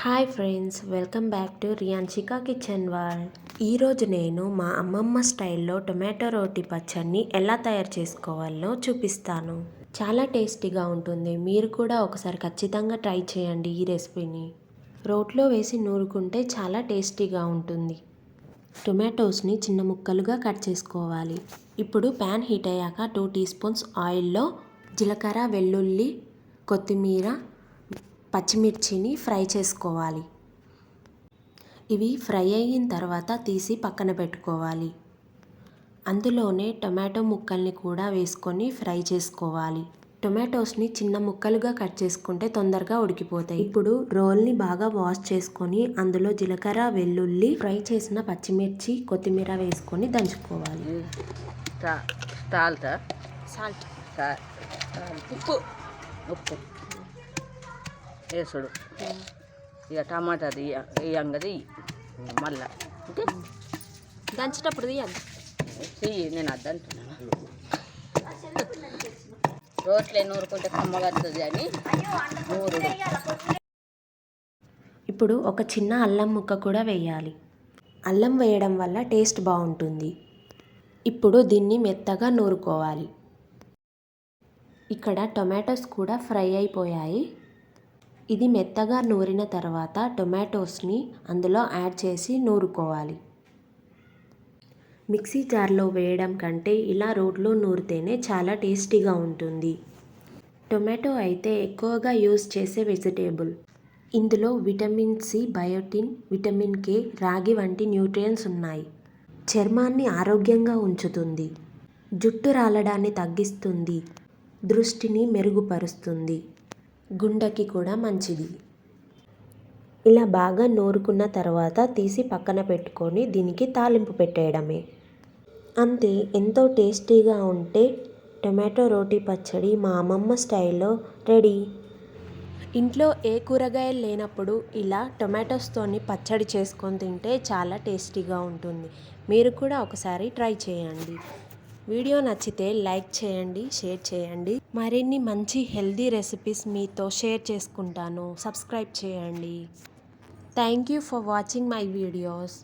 Hi friends welcome back to Riyanshika kitchen world. ఈరోజు నేను మా అమ్మమ్మ స్టైల్లో టొమాటో రోటి పచ్చడిని ఎలా తయారు చేసుకోవాలో చూపిస్తాను. చాలా టేస్టీగా ఉంటుంది. మీరు కూడా ఒకసారి ఖచ్చితంగా ట్రై చేయండి ఈ రెసిపీని. రోట్లో వేసి నూరుకుంటే చాలా టేస్టీగా ఉంటుంది. టొమాటోస్ని చిన్న ముక్కలుగా కట్ చేసుకోవాలి. ఇప్పుడు ప్యాన్ హీట్ అయ్యాక టూ టీ స్పూన్స్ ఆయిల్లో జీలకర్ర వెల్లుల్లి కొత్తిమీర పచ్చిమిర్చిని ఫ్రై చేసుకోవాలి. ఇవి ఫ్రై అయిన తర్వాత తీసి పక్కన పెట్టుకోవాలి. అందులోనే టొమాటో ముక్కల్ని కూడా వేసుకొని ఫ్రై చేసుకోవాలి. టొమాటోస్ని చిన్న ముక్కలుగా కట్ చేసుకుంటే తొందరగా ఉడికిపోతాయి. ఇప్పుడు రోల్ని బాగా వాష్ చేసుకొని అందులో జీలకర్ర వెల్లుల్లి ఫ్రై చేసిన పచ్చిమిర్చి కొత్తిమీర వేసుకొని దంచుకోవాలి. సాల్ట్. ఉప్పు. ఉప్పు. వేసుడు. ఇక టమాటా వేయంగది మళ్ళా. ఓకే? దంచేటప్పుడు తీయాలి చెయ్యి నేను అద్దంటున్నాను రోట్లే నూరుకుంటే కమ్మగడుతుంది అని నూరు ఇప్పుడు ఒక చిన్న అల్లం ముక్క కూడా వేయాలి. అల్లం వేయడం వల్ల టేస్ట్ బాగుంటుంది. ఇప్పుడు దీన్ని మెత్తగా నూరుకోవాలి. ఇక్కడ టొమాటోస్ కూడా ఫ్రై అయిపోయాయి. ఇది మెత్తగా నూరిన తర్వాత టొమాటోస్ని అందులో యాడ్ చేసి నూరుకోవాలి. మిక్సీ జార్లో వేయడం కంటే ఇలా రోట్లో నూరితేనే చాలా టేస్టీగా ఉంటుంది. టొమాటో అయితే ఎక్కువగా యూస్ చేసే వెజిటేబుల్. ఇందులో vitamin C biotin vitamin K రాగి వంటి న్యూట్రియన్స్ ఉన్నాయి. చర్మాన్ని ఆరోగ్యంగా ఉంచుతుంది. జుట్టు రాలడాన్ని తగ్గిస్తుంది. దృష్టిని మెరుగుపరుస్తుంది. గుండెకి కూడా మంచిది. ఇలా బాగా నూరుకున్న తర్వాత తీసి పక్కన పెట్టుకొని దీనికి తాలింపు పెట్టేయడమే. అంతే ఎంతో టేస్టీగా ఉంటే టొమాటో రోటీ పచ్చడి మా అమ్మమ్మ స్టైల్లో రెడీ. ఇంట్లో ఏ కూరగాయలు లేనప్పుడు ఇలా టొమాటోస్తోని పచ్చడి చేసుకొని తింటే చాలా టేస్టీగా ఉంటుంది. మీరు కూడా ఒకసారి ట్రై చేయండి. వీడియో నచ్చితే లైక్ చేయండి షేర్ చేయండి. మరిన్ని మంచి హెల్దీ రెసిపీస్ మీతో షేర్ చేసుకుంటాను. సబ్స్క్రైబ్ చేయండి. Thank you for watching my videos.